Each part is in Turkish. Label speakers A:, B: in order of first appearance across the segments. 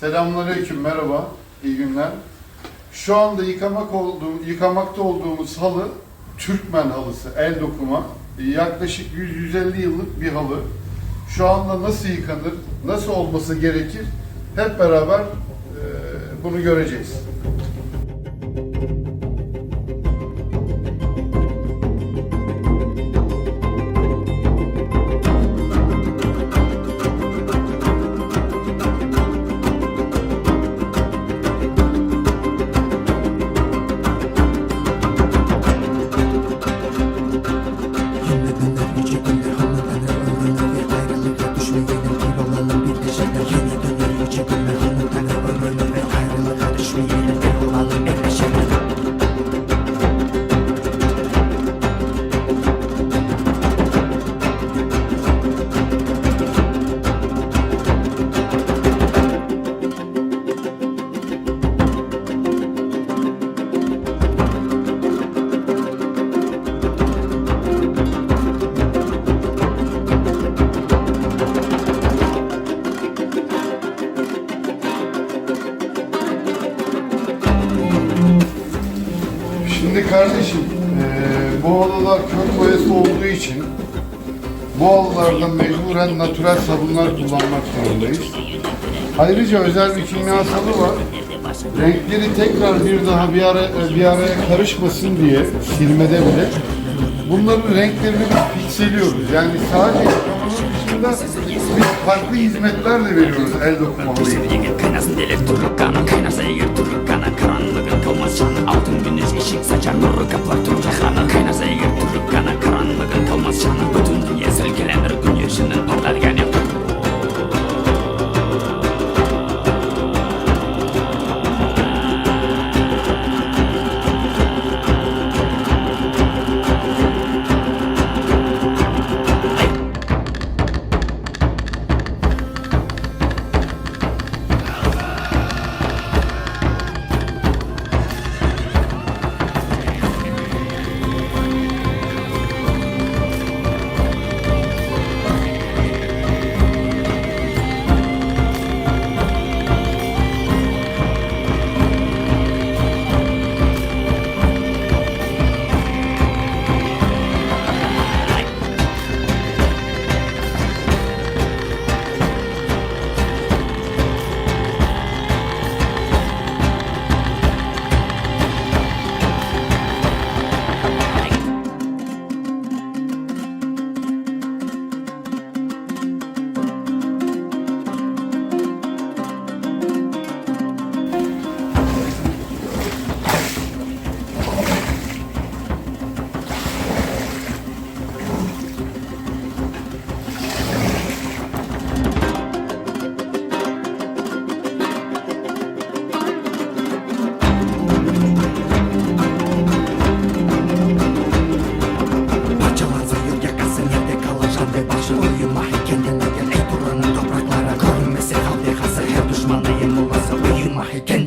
A: Selamünaleyküm, merhaba, iyi günler. Şu anda yıkamak olduğu, yıkamakta olduğumuz halı Türkmen halısı, el dokuma. Yaklaşık 100-150 yıllık bir halı. Şu anda nasıl yıkanır, nasıl olması gerekir hep beraber bunu göreceğiz. Bu halılar kök boyası olduğu için bu halılarda mecburen natürel sabunlar kullanmak zorundayız. Ayrıca özel bir kimyasalı var. Renkleri tekrar bir daha bir ara bir araya karışmasın diye silmede bile bunların renklerini biz pikseliyoruz. Yani sadece dışında biz farklı hizmetler de veriyoruz el dokuma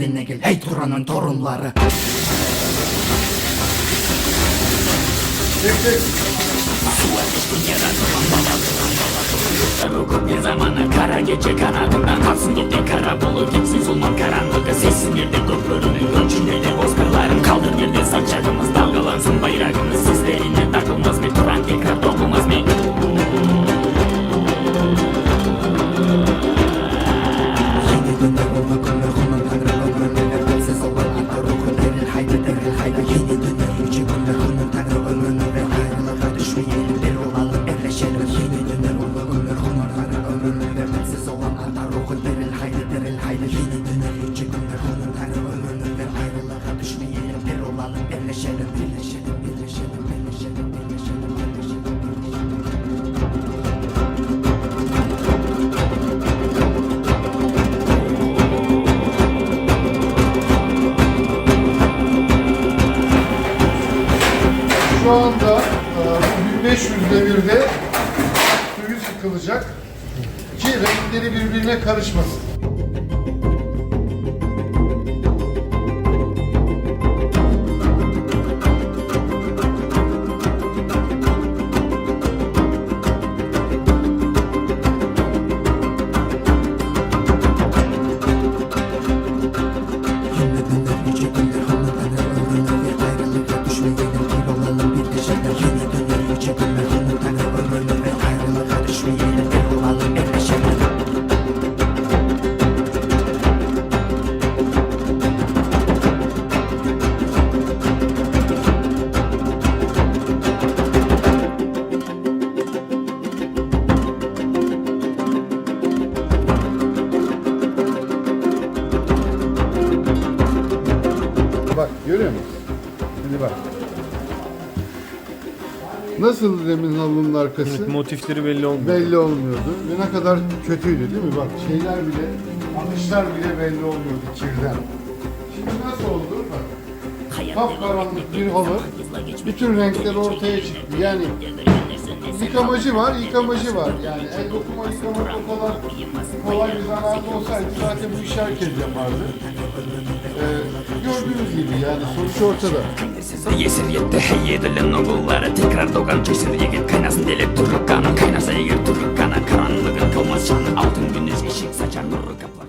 B: kendine gel. Ey Turan'ın torunları.
C: Rukum bir zamanı. Kara gece kanadından Kalsın gitti kara bulut dipsiz olmam karanlığı Sessin girdi göklerinin göçünleri bozkırlarım Kaldır girdi saçlarımız dalgalansın. Bayrağımız Sizlerine takılmaz mı? Turan tekrar dokunmaz mı
B: günler onun
A: Şu anda e, bu 1500 devirde suyu sıkılacak ki renkleri birbirine karışmasın. Görüyor musun? Şimdi bak. Nasıl demin halının arkası?
D: Motifleri belli olmuyor.
A: belli olmuyordu. Ve ne kadar kötüydü değil mi? Bak şeyler bile, alışlar bile belli olmuyordu kirden. Şimdi nasıl oldu? Bak. Kapkaranlık bir halı. Bütün renkler ortaya çıktı. Yani yıkamacı var, yıkamacı var. Yani el dokuma yıkamak o kadar kolay bir zanaat olsaydı zaten bu işi herkes yapardı. Ee, gördüğünüz gibi yani sonuç ortada.
C: Есір етті еділінің ұлылары Текрар доған кесір егет қайнасын делеп тұрлық қаны Қайнаса егер тұрлық қаны Қараңғылығын қылмас жаны Алтын күн ізге шек сачар нұры каплар